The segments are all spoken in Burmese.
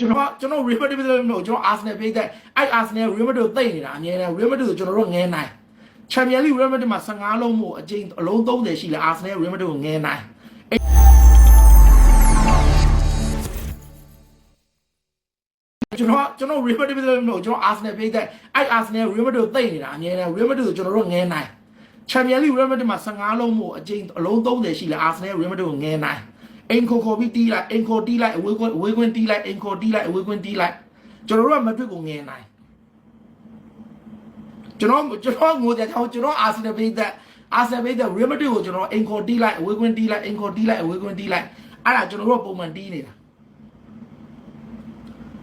ကျွန်တော်ကကျွန်တော် Real Madrid လို့မဟုတ်ကျွန်တော် Arsenal ပြိတဲ့အဲ့ Arsenal Real Madrid ကိုသိနေတာအမြဲတမ်း Real Madrid ကိုကျွန်တော်တို့ငဲနိုင် Champions League Real Madrid မှာ15လုံးမို့အကျိန်အလုံး30ရှိလဲ Arsenal Real Madrid ကိုငဲနိုင်ကျွန်တော်ကကျွန်တော် Real Madrid လို့မဟုတ်ကျွန်တော် Arsenal ပြိတဲ့အဲ့ Arsenal Real Madrid ကိုသိနေတာအမြဲတမ်း Real Madrid ကိုကျွန်တော်တို့ငဲနိုင် Champions League Real Madrid မှာ15လုံးမို့အကျိန်အလုံး30ရှိလဲ Arsenal Real Madrid ကိုငဲနိုင် အင်ခိုခေါ်ပြီးတီးလိုက်အင်ခိုတီးလိုက်အဝေးကွင်းအဝေးကွင်းတီးလိုက်အင်ခိုတီးလိုက်အဝေးကွင်းတီးလိုက်ကျွန်တော်တို့ကမတွေ့ကိုငဲနိုင်ကျွန်တော်ကျွန်တော်ငိုတဲ့ချောင်းကျွန်တော် Arsenal ပေးတဲ့ Arsenal ပေးတဲ့ Real Madrid ကိုကျွန်တော်အင်ခိုတီးလိုက်အဝေးကွင်းတီးလိုက်အင်ခိုတီးလိုက်အဝေးကွင်းတီးလိုက်အဲ့ဒါကျွန်တော်တို့ပုံမှန်တီးနေတာ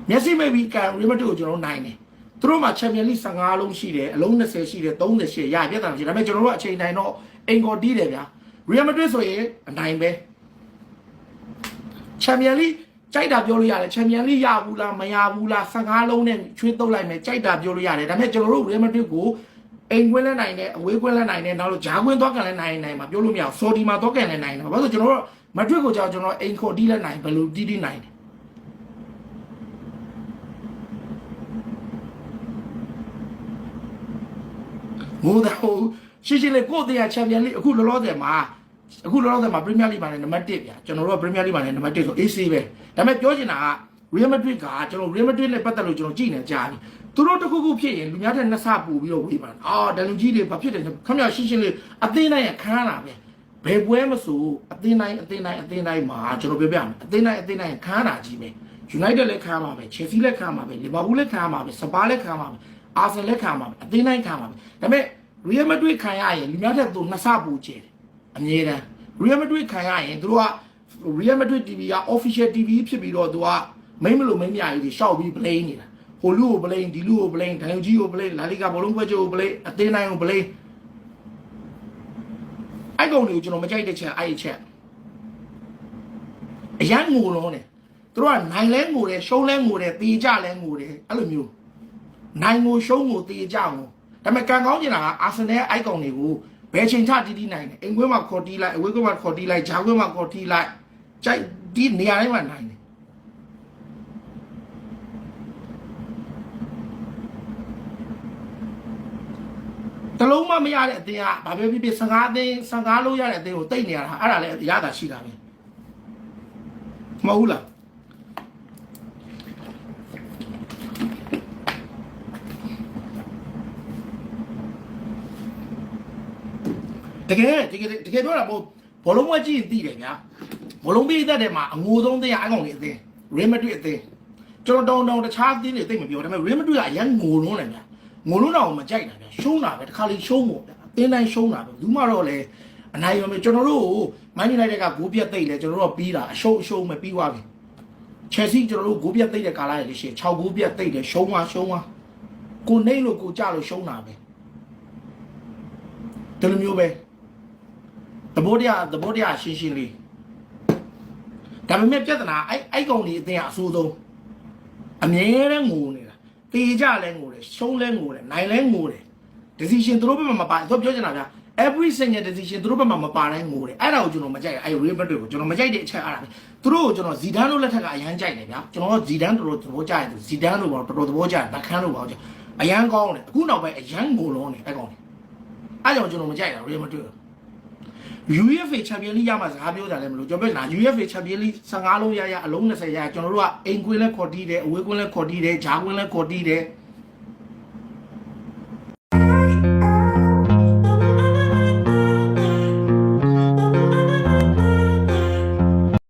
မျက်စိမိတ်ပြီးကန် Real Madrid ကိုကျွန်တော်နိုင်တယ်သူတို့မှာ Champions League 15လုံးရှိတယ်အလုံး20ရှိတယ်30ရှိရပြတ်တာရှိတယ်ဒါပေမဲ့ကျွန်တော်တို့အချိန်တိုင်းတော့အင်ကိုတီးတယ်ဗျာ Real Madrid ဆိုရင်အနိုင်ပဲ Champions League ကြိုက်တာပြောလို့ရတယ် Champions League ရဘူးလားမရဘူးလား15လုံးနဲ့ချွေးတုပ်လိုက်မယ်ကြိုက်တာပြောလို့ရတယ်ဒါပေမဲ့ကျွန်တော်တို့ Real Madrid ကိုအိမ်ကွင်းလဲနိုင်တယ်အဝေးကွင်းလဲနိုင်တယ်နောက်လို့ဂျာကွင်းသွားကန်လဲနိုင်နိုင်မှာပြောလို့မရဘူးဆော်ဒီမှာသွားကန်လဲနိုင်တယ်ဘာလို့လဲဆိုကျွန်တော်တို့မဒရစ်ကိုကြောက်ကျွန်တော်အိမ်ခေါ်တီးလဲနိုင်ဘယ်လိုတီးတီးနိုင်တယ်ငိုတော့ရှင်းရှင်းလေးကိုယ့်တရားချန်ပီယံလိအခုလောလောဆယ်မှာ အခုလောလောဆယ်မှာပရီးမီးယားလိမှာလည်းနံပါတ်1ဗျာကျွန်တော်တို့ကပရီးမီးယားလိမှာလည်းနံပါတ်1ဆို AC ပဲဒါပေမဲ့ပြောချင်တာက Real Madrid ကကျွန်တော် Real Madrid နဲ့ပတ်သက်လို့ကျွန်တော်ကြည့်နေကြတယ်သူတို့တစ်ခုခုဖြစ်ရင်လူများတဲ့နှစ်ဆပို့ပြီးတော့ဝေးပါအာဒန်လူကြီးတွေဘာဖြစ်တယ်ခမရရှင်းရှင်းလေးအသင်းတိုင်းရခန်းလာပဲဘယ်ပွဲမဆိုအသင်းတိုင်းအသင်းတိုင်းအသင်းတိုင်းမှာကျွန်တော်ပြောပြမယ်အသင်းတိုင်းအသင်းတိုင်းခန်းလာကြီးပဲ United လည်းခန်းမှာပဲ Chelsea လည်းခန်းမှာပဲ Liverpool လည်းခန်းမှာပဲ Spurs လည်းခန်းမှာပဲ Arsenal လည်းခန်းမှာပဲအသင်းတိုင်းခန်းမှာပဲဒါပေမဲ့ Real Madrid ခံရရင်လူများတဲ့သူနှစ်ဆပို့ကျတယ် အမြဲတမ်း Real Madrid ခံရရင်သူတို့က Real Madrid TV က official TV ဖြစ်ပြီးတော့သူကမိမလို့မိမရကြီးတွေရှောက်ပြီး play နေတာဟိုလူကို play ဒီလူကို play ဒိုင်ကြီးကို play လာလီကာဘောလုံးဖွဲ့ချုပ်ကို play အသင်းတိုင်းကို play အဲ့ကောင်တွေကိုကျွန်တော်မကြိုက်တဲ့ချက်အဲ့ဒီချက်အရန်ငိုလုံးတယ်သူတို့ကနိုင်လဲငိုတယ်ရှုံးလဲငိုတယ်တေးကြလဲငိုတယ်အဲ့လိုမျိုးနိုင်ငိုရှုံးငိုတေးကြငိုဒါပေမဲ့ကံကောင်းကျင်တာကအာဆင်နယ်အိုက်ကောင်တွေကို ဘယ်ချိန်ချတီးတီးနိုင်တယ်အိမ်ခွဲမှာခေါ်တီးလိုက်အဝေးခွဲမှာခေါ်တီးလိုက်ဂျာခွဲမှာခေါ်တီးလိုက်ကြိုက်ဒီနေရာတိုင်းမှာနိုင်တယ်တလုံးမမရတဲ့အတင်းကဘာပဲဖြစ်ဖြစ်15အတင်း15လုံးရတဲ့အတင်းကိုတိတ်နေရတာအဲ့ဒါလည်းရတာရှိတာပဲမဟုတ်ဘူးလား တကယ်တကယ်တကယ်ပြောတာပေါ့ဘောလုံးမကြည့်ရင်သိတယ်ဗျာဘောလုံးပေးတတ်တယ်မှာအငိုဆုံးတင်းအကောင်လေးအတင်း Real Madrid အတင်းကျွန်တော်တောင်းတောင်းတခြားအတင်းတွေသိမပြောဒါပေမဲ့ Real Madrid ကအရင်ငိုလုံးတယ်ဗျာငိုလုံးတော့မကြိုက်တာဗျာရှုံးတာပဲတစ်ခါလေးရှုံးမို့ဗျာအတင်းတိုင်းရှုံးတာပဲဘူးမတော့လေအနိုင်ရမယ်ကျွန်တော်တို့မိုင်းယူနိုက်တက်ကဂိုးပြတ်သိမ့်လဲကျွန်တော်တို့ပြီးတာအရှုံးအရှုံးပဲပြီးသွားပြီချယ်ဆီကျွန်တော်တို့ဂိုးပြတ်သိမ့်တဲ့ကာလရလေရှင်6ဂိုးပြတ်သိမ့်တယ်ရှုံးသွားရှုံးသွားကိုနေလို့ကိုကြလို့ရှုံးတာပဲဒီလိုမျိုးပဲ သဘောတရားသဘောတရားရှင်းရှင်းလေးဒါပေမဲ့ပြဿနာအဲ့အဲ့ကောင်ကြီးအတင်းကအဆိုးဆုံးအမြဲတမ်းငိုနေတာတေကြလဲငိုတယ်ရှုံးလဲငိုတယ်နိုင်လဲငိုတယ် decision သူတို့ဘက်မှာမပါသူပြောချင်တာဗျာ every single decision သူတို့ဘက်မှာမပါတိုင်းငိုတယ်အဲ့ဒါကိုကျွန်တော်မကြိုက်ဘူးအဲ့ real madrid ကိုကျွန်တော်မကြိုက်တဲ့အချက်အဲ့ဒါပဲသူတို့ကိုကျွန်တော်ဇီဒန်တို့လက်ထက်ကအရန်ကြိုက်တယ်ဗျာကျွန်တော်ဇီဒန်တော်တော်သဘောကျတယ်ဇီဒန်တို့ဘာတော်တော်သဘောကျတယ်ဗခန်းတို့ဘာကြအရန်ကောင်းတယ်အခုနောက်ပိုင်းအရန်ငိုလုံးတယ်အဲ့ကောင်တယ်အဲ့ကြောင့်ကျွန်တော်မကြိုက်တာ real madrid UEFA Champions League ရမှာစကားပြောကြတယ်မလို့ကျွန်တော်ပြောတာ UEFA Champions League 15လုံးရရအလုံး20ရရကျွန်တော်တို့ကအိမ်ကွင်းလဲခေါ်တီးတယ်အဝေးကွင်းလဲခေါ်တီးတယ်ဂျာကွင်းလဲခေါ်တီးတယ်